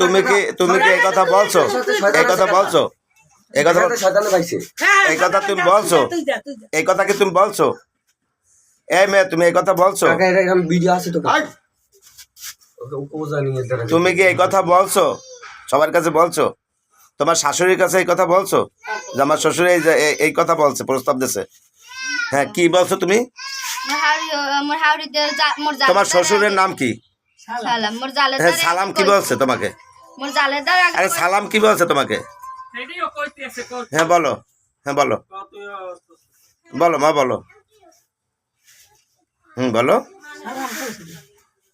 তুমি কি তুমি কি এই কথা বলছো? এই কথা বলছো? এই কথা এই কথা তুমি বলছো? এই কথা কি তুমি বলছো? এই মেয়ে তুমি এই কথা বলছো? তুমি কি এই কথা বলছো? সবার কাছে বলছো? তোমার শাশুড়ির কাছে এই কথা বলছো? যে আমার শ্বশুর এই যে- এই- এই কথা বলছে প্রস্তাব দিছে। হ্যাঁ কি বলছো তুমি? তোমার শ্বশুরের নাম কি? সালাম। মোর হ্যাঁ সালাম কি বলছে তোমাকে? মোর আরে সালাম কি বলছে তোমাকে? হ্যাঁ বলো। হ্যাঁ বলো। বলো মা বলো। হুম বলো।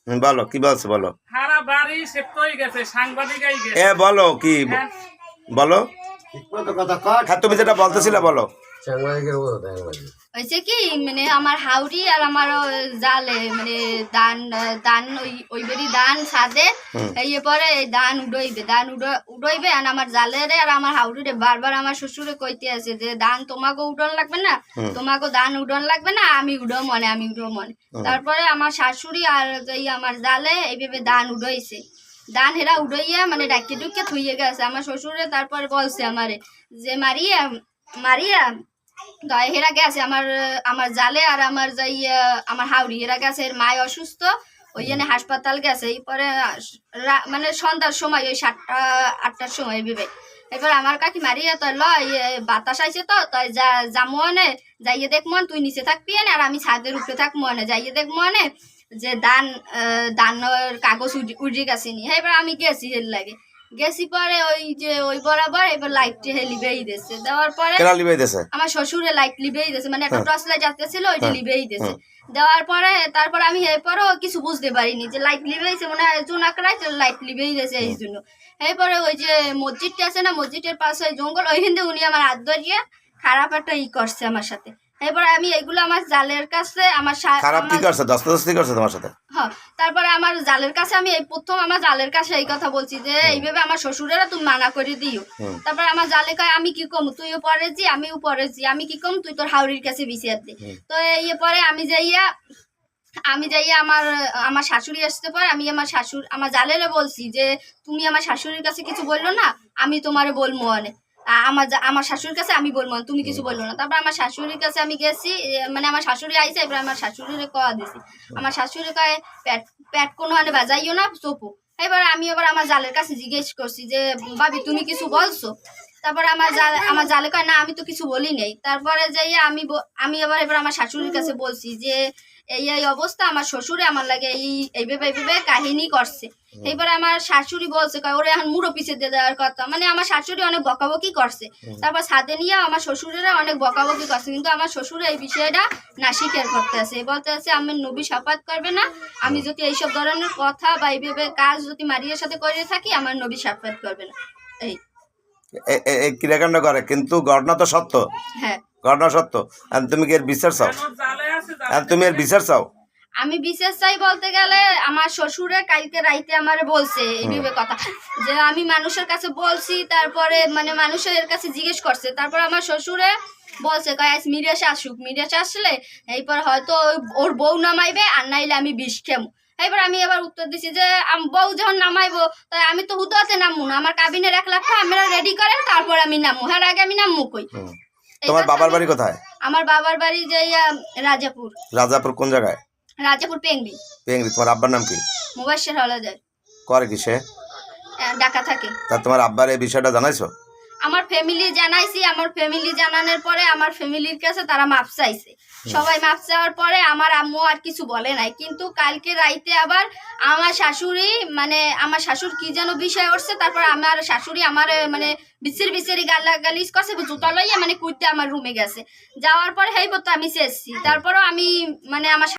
হুম বলো কি বলছে বলো। সারা বাড়ি সেপ্তই গেছে? সাংবাদিক আই গেছে। এ বলো কি বলো। হ্যাঁ তুমি যেটা বলতেছিলে বলো। হয়েছে কি মানে আমার হাউরি আর আমার জালে মানে দান দান ওই ওই বেরি দান সাদে এই পরে দান উড়ইবে দান উড়- উড়ইবে আর আমার জালেরে আর আমার হাউরিরে বারবার আমার শ্বশুরে কইতে আছে যে দান তোমাকে উডন লাগবে না তোমাকে দান উডন লাগবে না আমি উডো মনে আমি উডো মনে। তারপরে আমার শাশুড়ি আর এই আমার জালে এইভাবে দান উড়াইছে। দান হেরা উড়াইয়া মানে ডাকি ডুকে থুইয়ে গেছে। আমার শ্বশুরে তারপরে বলছে আমারে যে মারিয়া মারিয়া হেরা গেছে আমার আমার জালে আর আমার যাই আমার হাওড়ি এরা গেছে এর মায় অসুস্থ ওই জন্য হাসপাতাল গেছে। এরপরে রা- মানে সন্ধ্যার সময় ওই সাতটা আটটার সময় ভেবে এবার আমার কাকি মারিয়া তো লয় বাতাস আইছে তো তাই যা যামো আনে যাইয়ে দেখব আনে, তুই নিচে থাকবি আর আমি ছাদের উপরে থাকব আনে যাইয়ে দেখব আনে যে দান দানের কাগজ উড়ে গেছে নি। এবার আমি গেছি হের লাগে। গেছি পরে ওই যে ওই বরাবর এবার লাইটটি হেলিবেই দিয়েছে। দেওয়ার পরে কেনা লিবে দিছে আমার শ্বশুরে লাইট লিবেই দিয়েছে। মানে একটা হ্যাঁ। টর্চ লাইট আসতেছিল ওইটা হ্যাঁ। লিবেই দিয়েছে। দেওয়ার পরে তারপর আমি এরপরও কিছু বুঝতে পারিনি যে লাইট লিবেইছে মানে জোন আঁকড়াই লাইট লিবেই দিয়েছে এই জন্য। এরপরে ওই যে মসজিদটা আছে না মসজিদের পাশে জঙ্গল ওই হিন্দে উনি আমার হাত ধরিয়ে খারাপ একটা ই করছে আমার সাথে। এরপরে আমি এগুলো আমার জালের কাছে আমার খারাপ কি করছে? দস্তাদস্তি করছে তোমার সাথে? হ্যাঁ তারপরে আমার জালের কাছে আমি এই প্রথম আমার জালের কাছে এই কথা বলছি যে এইভাবে আমার শ্বশুরেরা তুমি মানা করে দিও। তারপর আমার জালে কয় আমি কি কম তুইও পরেছি আমিও পরেছি আমি কি কম তুই তোর হাউরির কাছে বিছিয়ে দে। তো এই পরে আমি যাইয়া আমি যাইয়া আমার আমার শাশুড়ি আসতে পর আমি আমার শাশুড় আমার জালেরে বলছি যে তুমি আমার শাশুড়ির কাছে কিছু বলল না আমি তোমারে বলব অনেক। আমার আমার শাশুড়ির কাছে আমি বলব না, তুমি কিছু বলব না। তারপর আমার শাশুড়ির কাছে আমি গেছি মানে আমার শাশুড়ি আইসে এবার আমার শাশুড়িরে কয়া দিছি। আমার শাশুড়ি কয় প্যাট প্যাট কোনো হানে বাজাইও না চোপো। এবার আমি এবার আমার জালের কাছে জিজ্ঞেস করছি যে ভাবি তুমি কিছু বলছো? তারপরে আমার জাল আমার জালে কয় না আমি তো কিছু বলি নাই। তারপরে যাইয়া আমি আমি এবার এবার আমার শাশুড়ির কাছে বলছি যে এই এই অবস্থা আমার শ্বশুরে আমার লাগে এই এইভাবে এইভাবে কাহিনী করছে। এবার আমার শাশুড়ি বলছে কয় ওরে এখন মুড়ো পিছে দিয়ে দেওয়ার কথা। মানে আমার শাশুড়ি অনেক বকাবকি করছে। তারপর সাথে নিয়ে আমার শ্বশুরেরা অনেক বকাবকি করছে কিন্তু আমার শ্বশুর এই বিষয়টা না স্বীকার করতে আছে বলতে আছে আমি নবী সাপাত করবে না। আমি যদি এইসব ধরনের কথা বা এইভাবে কাজ যদি মারিয়ার সাথে করে থাকি আমার নবী সাপাত করবে না। এই। ক্রিয়াকাণ্ড করে কিন্তু ঘটনা তো সত্য। হ্যাঁ। ঘটনা সত্য। আর তুমি কি এর বিচার চাও? আর তুমি এর বিচার চাও? আমি বিশেষ চাই বলতে গেলে আমার শ্বশুরে কালকে রাইতে আমার বলছে এইভাবে কথা যে আমি মানুষের কাছে বলছি তারপরে মানে মানুষের কাছে জিজ্ঞেস করছে। তারপর আমার শ্বশুরে বলছে কয় আজ মিরাস আসুক। মিরাস আসলে এইবার হয়তো ওর বউ নামাইবে আর নাইলে আমি বিষ খেমু। এবার আমি এবার উত্তর দিছি যে বউ যখন নামাইবো তাই আমি তো হুদাতে নামবো না। আমার কাবিনের এক লাখ টাকা আমরা রেডি করেন তারপর আমি নামবো। হ্যাঁ আগে আমি নামবো কই। তোমার বাবার বাড়ি কোথায়? আমার বাবার বাড়ি যাই রাজাপুর। রাজাপুর কোন জায়গায়? রাজাপুর পেঙ্গি পেঙ্গি তোমার আব্বার নাম কি? মুবাসের হলা যায় করে কি সে? ডাকা থাকে। তা তোমার আব্বার এই বিষয়টা জানাইছো? আমার ফ্যামিলি জানাইছি আমার ফ্যামিলি জানানোর পরে আমার ফ্যামিলির কাছে তারা মাপ চাইছে। সবাই মাপ চাওয়ার পরে আমার আম্মু আর কিছু বলে নাই। কিন্তু কালকে রাইতে আবার আমার শাশুড়ি মানে আমার শাশুর কি যেন বিষয় উঠছে তারপর আমার শাশুড়ি আমার মানে বিচির বিচিরি গালা গালিজ করছে জুতা লইয়া মানে কুইতে আমার রুমে গেছে। যাওয়ার পরে হেই তো আমি শেষছি তারপরও আমি মানে আমার